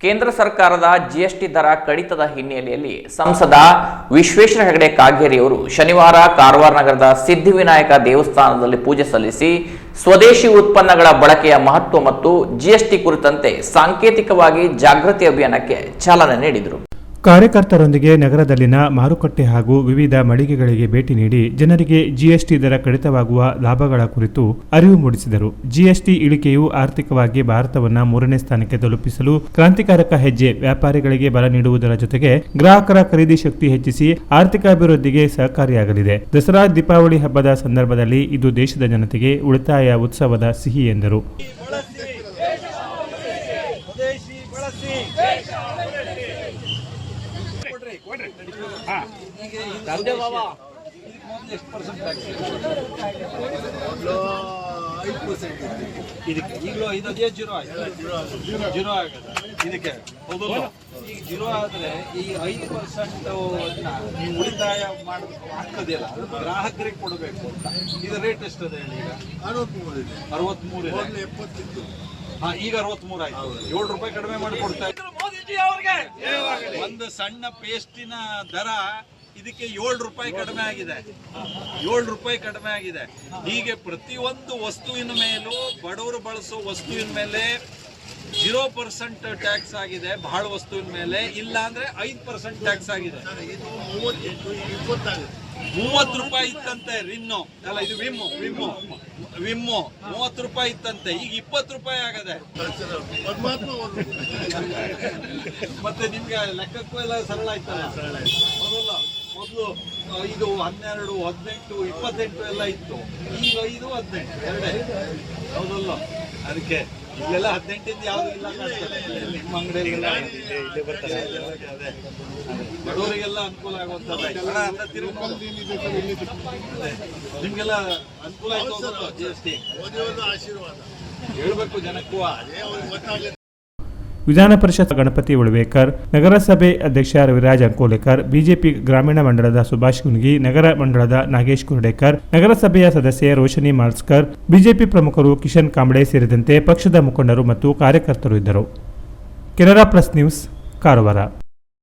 ಕೇಂದ್ರ ಸರ್ಕಾರದ ಜಿಎಸ್ಟಿ ದರ ಕಡಿತದ ಹಿನ್ನೆಲೆಯಲ್ಲಿ ಸಂಸದ ವಿಶ್ವೇಶ್ವರ ಹೆಗಡೆ ಕಾಗೇರಿಯವರು ಶನಿವಾರ ಕಾರವಾರ ನಗರದ ಸಿದ್ಧಿವಿನಾಯಕ ದೇವಸ್ಥಾನದಲ್ಲಿ ಪೂಜೆ ಸಲ್ಲಿಸಿ ಸ್ವದೇಶಿ ಉತ್ಪನ್ನಗಳ ಬಳಕೆಯ ಮಹತ್ವ ಮತ್ತು ಜಿಎಸ್ಟಿ ಕುರಿತಂತೆ ಸಾಂಕೇತಿಕವಾಗಿ ಜಾಗೃತಿ ಅಭಿಯಾನಕ್ಕೆ ಚಾಲನೆ ನೀಡಿದರು. ಕಾರ್ಯಕರ್ತರೊಂದಿಗೆ ನಗರದಲ್ಲಿನ ಮಾರುಕಟ್ಟೆ ಹಾಗೂ ವಿವಿಧ ಮಳಿಗೆಗಳಿಗೆ ಭೇಟಿ ನೀಡಿ ಜನರಿಗೆ ಜಿಎಸ್ಟಿ ದರ ಕಡಿತವಾಗುವ ಲಾಭಗಳ ಕುರಿತು ಅರಿವು ಮೂಡಿಸಿದರು. ಜಿಎಸ್ಟಿ ಇಳಿಕೆಯು ಆರ್ಥಿಕವಾಗಿ ಭಾರತವನ್ನು ಮೂರನೇ ಸ್ಥಾನಕ್ಕೆ ತಲುಪಿಸಲು ಕ್ರಾಂತಿಕಾರಕ ಹೆಜ್ಜೆ ವ್ಯಾಪಾರಿಗಳಿಗೆ ಬಲ ನೀಡುವುದರ ಜೊತೆಗೆ ಗ್ರಾಹಕರ ಖರೀದಿ ಶಕ್ತಿ ಹೆಚ್ಚಿಸಿ ಆರ್ಥಿಕ ಅಭಿವೃದ್ಧಿಗೆ ಸಹಕಾರಿಯಾಗಲಿದೆ. ದಸರಾ, ದೀಪಾವಳಿ ಹಬ್ಬದ ಸಂದರ್ಭದಲ್ಲಿ ಇದು ದೇಶದ ಜನತೆಗೆ ಉಳಿತಾಯ ಉತ್ಸವದ ಸಿಹಿ ಎಂದರು. ಕೊಡ್ರಿ ಹಾ ಇದಕ್ಕೆ ಈಗಲೂ ಐದು ಅದೇ ಜೀರೋ ಆಗಿದೆ ಜೀರೋ ಆಗದ ಇದಕ್ಕೆ ಹೌದು ಈಗ ಜೀರೋ ಆದ್ರೆ ಈ ಐದು ಪರ್ಸೆಂಟ್ ನೀವು ಉಳಿತಾಯ ಮಾಡ ಆಗ್ತದೆಯಲ್ಲ ಅದು ಗ್ರಾಹಕರಿಗೆ ಕೊಡಬೇಕು ಅಂತ ಇದು. ರೇಟ್ ಎಷ್ಟು ಹೇಳಿ ಈಗ ಅರವತ್ಮೂರು ಇದೆ ಹಾಂ ಈಗ ಅರವತ್ಮೂರು ಆಯ್ತು. ಏಳು ರೂಪಾಯಿ ಕಡಿಮೆ ಮಾಡಿ ಕೊಡ್ತಾ ಇದ್ರು. ಅವ್ರಿಗೆ. ಒಂದು ಸಣ್ಣ ಪೇಸ್ಟಿನ ದರ ಇದಕ್ಕೆ ಏಳು ರೂಪಾಯಿ ಕಡಿಮೆ ಆಗಿದೆ. ಏಳು ರೂಪಾಯಿ ಕಡಿಮೆ ಆಗಿದೆ. ಹೀಗೆ ಪ್ರತಿಯೊಂದು ವಸ್ತುವಿನ ಮೇಲೂ ಬಡವರು ಬಳಸೋ ವಸ್ತುವಿನ ಮೇಲೆ ಜೀರೋ ಪರ್ಸೆಂಟ್ ಟ್ಯಾಕ್ಸ್ ಆಗಿದೆ. ಬಹಳ ವಸ್ತುವಿನ ಮೇಲೆ. ಇಲ್ಲ ಅಂದ್ರೆ ಐದು ಪರ್ಸೆಂಟ್ ಟ್ಯಾಕ್ಸ್ ಆಗಿದೆ. ಮೂವತ್ತು ರೂಪಾಯಿ ಇತ್ತಂತೆ ರಿನ್ನು ಅಲ್ಲ, ಇದು ವಿಮ್ಮು ವಿಮ್ಮು. ವಿಮ್ಮು, ಮೂವತ್ತು ರೂಪಾಯಿ ಇತ್ತಂತೆ. ಈಗ ಇಪ್ಪತ್ತು ರೂಪಾಯಿ ಆಗದೆ. ಮತ್ತೆ ನಿಮ್ಗೆ ಲೆಕ್ಕಕ್ಕೂ ಎಲ್ಲ ಸರಳ ಆಯ್ತಲ್ಲ? ಹೌದಲ್ಲ ಮೊದಲು ಇದು ಹನ್ನೆರಡು, ಹದಿನೆಂಟು, ಇಪ್ಪತ್ತೆಂಟು ಎಲ್ಲ ಇತ್ತು. ಈಗ ಐದು, ಹದಿನೆಂಟು, ಎರಡೇ. ಹೌದಲ್ಲ ಅದಕ್ಕೆ ಇಲ್ಲೆಲ್ಲ ಹದಿನೆಂಟಿಂದ ಯಾವ್ದು ಇಲ್ಲ. ನಿಮ್ಮ ಅಂಗಡಿಯಲ್ಲಿ ಬರ್ತಾರೆ. ಬಡವರಿಗೆಲ್ಲ ಅನುಕೂಲ ಆಗುವಂಥದ್ದು ಅದೇ. ನಿಮ್ಗೆಲ್ಲ ಅನುಕೂಲ ಆಯ್ತು ಜಿ ಎಸ್ ಟಿ ಹೇಳ್ಬೇಕು ಜನಕ್ಕೂ. ವಿಧಾನ ಪರಿಷತ್ ಗಣಪತಿ ಉಳವೇಕರ್, ನಗರಸಭೆ ಅಧ್ಯಕ್ಷ ರವಿರಾಜ್ ಅಂಕೋಲೇಕರ್, ಬಿಜೆಪಿ ಗ್ರಾಮೀಣ ಮಂಡಳದ ಸುಭಾಷ್ ಕುನ್ಗಿ ನಗರ ಮಂಡಳದ ನಾಗೇಶ್ ಕುರ್ಡೇಕರ್, ನಗರಸಭೆಯ ಸದಸ್ಯೆ ರೋಶನಿ ಮಾಲ್ಸ್ಕರ್, ಬಿಜೆಪಿ ಪ್ರಮುಖರು ಕಿಶನ್ ಕಾಂಬಳೆ ಸೇರಿದಂತೆ ಪಕ್ಷದ ಮುಖಂಡರು ಮತ್ತು ಕಾರ್ಯಕರ್ತರು ಇದ್ದರು. Canara plus news, Karwar.